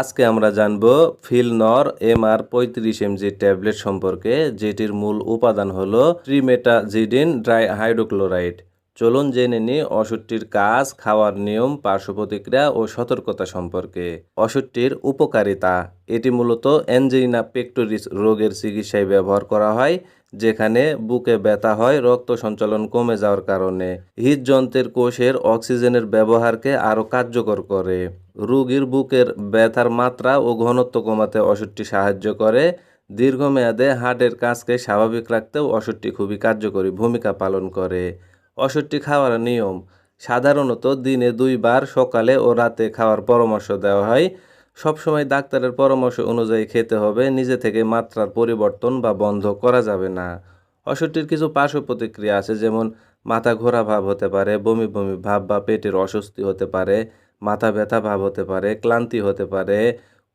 আজকে আমরা জানব ফিলনর এমআর পঁয়ত্রিশ এমজি ট্যাবলেট সম্পর্কে, যেটির মূল উপাদান হল ট্রিমেটাজিডিন ড্রাই হাইড্রোক্লোরাইড চলুন জেনে নিই ওষুধটির কাজ, খাওয়ার নিয়ম পার্শ্ব প্রতিক্রিয়া ও সতর্কতা সম্পর্কে। ওষুধটির উপকারিতা, এটি মূলত অ্যাঞ্জেইনা পেক্টোরিস রোগের চিকিৎসায় ব্যবহার করা হয় যেখানে বুকে ব্যথা হয়, রক্ত সঞ্চালন কমে যাওয়ার কারণে। হৃদযন্ত্রের কোষের অক্সিজেনের ব্যবহারকে আরও কার্যকর করে। রোগীর বুকের ব্যথার মাত্রা ও ঘনত্ব কমাতে ওষুধটি সাহায্য করে। দীর্ঘমেয়াদে হার্টের কাজকে স্বাভাবিক রাখতেও ওষুধটি খুবই কার্যকরী ভূমিকা পালন করে। ওষুধটি খাওয়ার নিয়ম, সাধারণত দিনে দুইবার সকালে ও রাতে খাওয়ার পরামর্শ দেওয়া হয়। সবসময় ডাক্তারের পরামর্শ অনুযায়ী খেতে হবে, নিজে থেকে মাত্রার পরিবর্তন বা বন্ধ করা যাবে না। ওষুধটির কিছু পার্শ্ব প্রতিক্রিয়া আছে, যেমন মাথা ঘোরা ভাব হতে পারে, বমি বমি ভাব বা পেটের অস্বস্তি হতে পারে, মাথা ব্যথা ভাব হতে পারে, ক্লান্তি হতে পারে,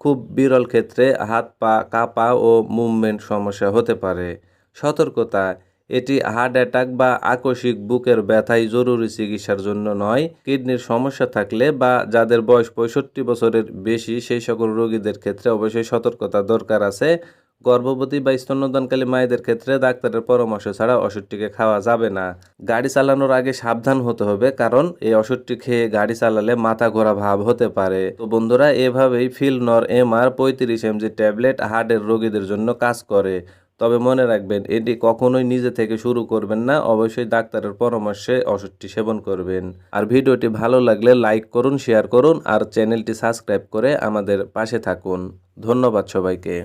খুব বিরল ক্ষেত্রে হাত পা, কাঁপা ও মুভমেন্ট সমস্যা হতে পারে। সতর্কতা এটি হার্ট অ্যাটাক বা আকস্মিক বুকের ব্যথাই জরুরি চিকিৎসার জন্য নয়। কিডনির সমস্যা থাকলে বা যাদের বয়স পঁয়ষট্টি বছরের বেশি, সেই সকল রোগীদের ক্ষেত্রে অবশ্যই সতর্কতা দরকার আছে। গর্ভবতী বা স্তন্যদানকালী মায়েদের ক্ষেত্রে ডাক্তারের পরামর্শ ছাড়া ওষুধটিকে খাওয়া যাবে না। গাড়ি চালানোর আগে সাবধান হতে হবে, কারণ এই ওষুধটি খেয়ে গাড়ি চালালে মাথা ঘোরা ভাব হতে পারে। তো বন্ধুরা, এভাবেই ফিলনর এমআর পঁয়ত্রিশ এমজি ট্যাবলেট হার্টের রোগীদের জন্য কাজ করে। তবে মনে রাখবেন, এটি কখনোই নিজে থেকে শুরু করবেন না, অবশ্যই ডাক্তারের পরামর্শে ওষুধটি সেবন করবেন। আর ভিডিওটি ভালো লাগলে লাইক করুন, শেয়ার করুন, আর চ্যানেলটি সাবস্ক্রাইব করে আমাদের পাশে থাকুন। ধন্যবাদ সবাইকে।